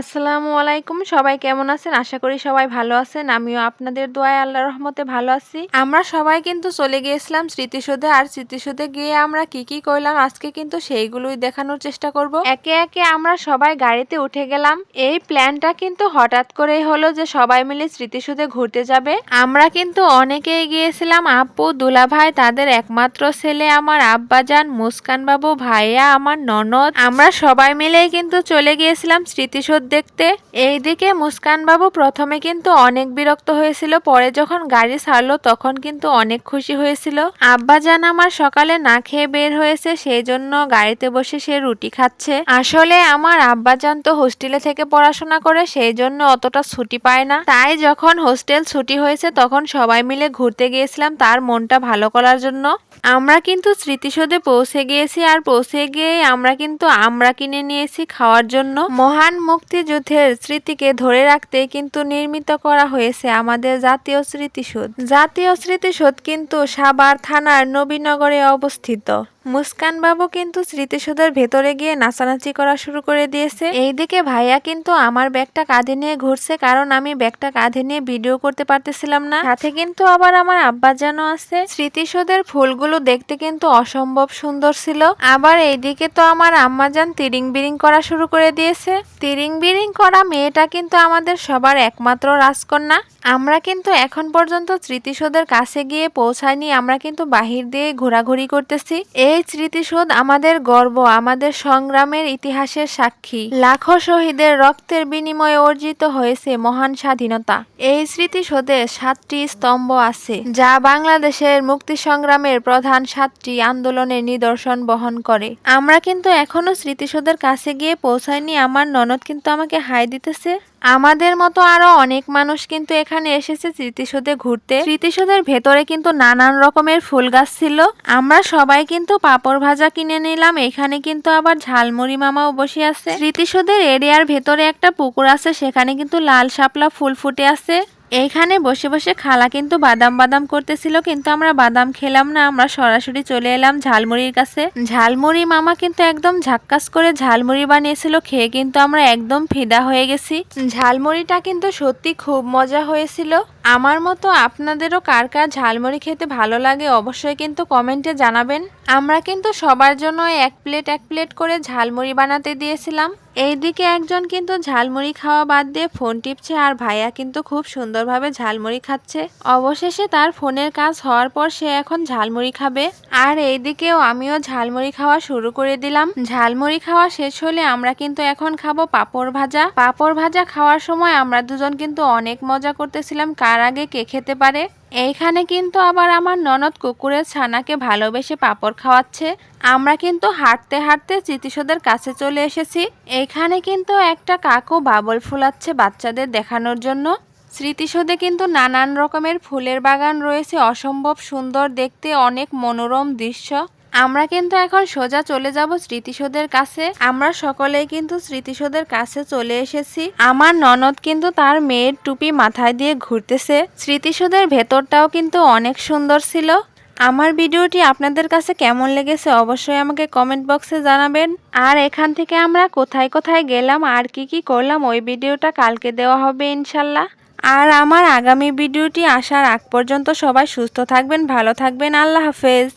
আসসালামু আলাইকুম। সবাই কেমন আছেন? আশা করি সবাই ভালো আছেন। আমিও আপনাদের দোয়ায় আল্লাহ রহমতে ভালো আছি। আমরা সবাই কিন্তু চলে গিয়েছিলাম স্মৃতিসৌধে। আর স্মৃতিসৌধে গিয়ে আমরা কি কি করলাম? আজকে কিন্তু সেইগুলোই দেখানোর চেষ্টা করব। একে একে আমরা সবাই গাড়িতে উঠে গেলাম। এই প্ল্যানটা কিন্তু হঠাৎ করেই হলো যে সবাই মিলে স্মৃতিসৌধে ঘুরতে যাবে। আমরা কিন্তু অনেকেই গিয়েছিলাম। আপু, দুলাভাই, তাদের একমাত্র ছেলে আমার আব্বাজান মুস্কান বাবু ভাইয়া আমার ননদ। আমরা সবাই মিলেই কিন্তু চলে গিয়েছিলাম স্মৃতিসৌধ। দেখতে। এইদিকে মুস্কান বাবু প্রথমে কিন্তু অনেক বিরক্ত হয়েছিল, পরে যখন গাড়ি ছাড়লো তখন কিন্তু অনেক খুশি হয়েছিল। আব্বাজান আমার সকালে না খেয়ে বের হয়েছে সেই জন্য গাড়িতে বসে সে রুটি খাচ্ছে। আসলে আমার আব্বাজান তো হোস্টেলে থেকে পড়াশোনা করে সেই জন্য অতটা ছুটি পায় না। তাই যখন হোস্টেল ছুটি হয়েছে তখন সবাই মিলে ঘুরতে গিয়েছিলাম তার মনটা ভালো করার জন্য। আমরা কিন্তু স্মৃতিসৌধে পৌঁছে গিয়েছি, আর পৌঁছে গিয়ে আমরা কিন্তু আমরা কিনে নিয়েছি খাওয়ার জন্য। মহান মুক্তিযুদ্ধের স্মৃতিকে ধরে রাখতে কিন্তু নির্মিত করা হয়েছে আমাদের জাতীয় স্মৃতিসৌধ। জাতীয় স্মৃতিসৌধ কিন্তু সাভার থানার নবীনগরে অবস্থিত। মুস্কান বাবু কিন্তু স্মৃতিসৌধের ভেতরে গিয়ে নাচানাচি করা শুরু করে দিয়েছে। এইদিকে ভাইয়া কিন্তু আমার ব্যাগটা কাঁধে নিয়ে ঘুরছে, কারণ আমি ব্যাগটা কাঁধে নিয়ে ভিডিও করতে পারতেছিলাম না। সাথে কিন্তু আবার আমার আব্বা যেন আছে। স্মৃতিসৌধের ফুলগুলো দেখতে কিন্তু অসম্ভব সুন্দর ছিল। আবার এইদিকে তো আমার আম্মাজান তিরিং বিরিং করা শুরু করে দিয়েছে। তিরিং বিরিং করা মেয়েটা কিন্তু আমাদের সবার একমাত্র রাজকন্যা। আমরা কিন্তু এখন পর্যন্ত স্মৃতিসৌধের কাছে গিয়ে পৌঁছায়নি, আমরা কিন্তু বাহির দিয়ে ঘোরাঘুরি করতেছি। এই স্মৃতিসৌধ আমাদের গর্ব, আমাদের সংগ্রামের ইতিহাসের সাক্ষী। লাখো শহীদের রক্তের বিনিময়ে অর্জিত হয়েছে মহান স্বাধীনতা। এই স্মৃতিসৌধে সাতটি স্তম্ভ আছে, যা বাংলাদেশের মুক্তি সংগ্রামের প্রধান সাতটি আন্দোলনের নিদর্শন বহন করে। আমরা কিন্তু এখনও স্মৃতিসৌধের কাছে গিয়ে পৌঁছায়নি, আমার ননদ কিন্তু আমাকে হাই দিতেছে। আমাদের মতো আরও অনেক মানুষ কিন্তু এখানে এসেছে স্মৃতিসৌধে ঘুরতে। স্মৃতিসৌধের ভেতরে কিন্তু নানান রকমের ফুল গাছ ছিল। আমরা সবাই কিন্তু পাপড় ভাজা কিনে নিলাম, এখানে কিন্তু আবার ঝালমুড়ি মামাও বসে আছে। স্মৃতিসৌধের এরিয়ার ভেতরে একটা পুকুর আছে, সেখানে কিন্তু লাল শাপলা ফুল ফুটে আছে। এইখানে বসে বসে খালা কিন্তু বাদাম বাদাম করতেছিল, কিন্তু আমরা বাদাম খেলাম না, আমরা সরাসরি চলে এলাম ঝালমুড়ির কাছে। ঝালমুড়ি মামা কিন্তু একদম ঝাক্কাস করে ঝালমুড়ি বানিয়েছিল, খেয়ে কিন্তু আমরা একদম ফিদা হয়ে গেছি। ঝালমুড়িটা কিন্তু সত্যি খুব মজা হয়েছিল। আমার মতো আপনাদেরও কার কার ঝালমুড়ি খেতে ভালো লাগে অবশ্যই কিন্তু কমেন্টে জানাবেন। আমরা কিন্তু সবার জন্য এক প্লেট এক প্লেট করে ঝালমুড়ি বানাতে দিয়েছিলাম। এইদিকে একজন কিন্তু ঝালমুড়ি খাওয়া বাদ দিয়ে ফোন টিপছে আর ভাইয়া কিন্তু খুব সুন্দরভাবে ঝালমুড়ি খাচ্ছে। অবশেষে তার ফোনের কাজ হওয়ার পর সে এখন ঝালমুড়ি খাবে। আর এইদিকেও আমিও ঝালমুড়ি খাওয়া শুরু করে দিলাম। ঝালমুড়ি খাওয়া শেষ হলে আমরা কিন্তু এখন খাব পাপড় ভাজা। পাপড় ভাজা খাওয়ার সময় আমরা দুজন কিন্তু অনেক মজা করতেছিলাম কার আগে কে খেতে পারে? এইখানে কিন্তু আবার আমার ননদ কুকুরের ছানাকে ভালোবেসে পাপড় খাওয়াচ্ছে। আমরা কিন্তু হাঁটতে হাঁটতে স্মৃতিসৌধের কাছে চলে এসেছি। এইখানে কিন্তু একটা কাকু বাবল ফুলাচ্ছে বাচ্চাদের দেখানোর জন্য। স্মৃতিসৌধে কিন্তু নানান রকমের ফুলের বাগান রয়েছে। অসম্ভব সুন্দর দেখতে, অনেক মনোরম দৃশ্য। আমরা কিন্তু এখন সোজা চলে যাব স্মৃতিসৌধের কাছে। আমরা সকলেই কিন্তু স্মৃতিসৌধের কাছে চলে এসেছি। আমার ননদ কিন্তু তার মেয়ের টুপি মাথায় দিয়ে ঘুরতেছে। স্মৃতিসৌধের ভেতরটাও কিন্তু অনেক সুন্দর ছিল। আমার ভিডিওটি আপনাদের কাছে কেমন লেগেছে অবশ্যই আমাকে কমেন্ট বক্সে জানাবেন। আর এখান থেকে আমরা কোথায় কোথায় গেলাম, আর কি কি করলাম, ওই ভিডিওটা কালকে দেওয়া হবে ইনশাল্লাহ। আর আমার আগামী ভিডিওটি আসার আগ পর্যন্ত সবাই সুস্থ থাকবেন, ভালো থাকবেন। আল্লাহ হাফেজ।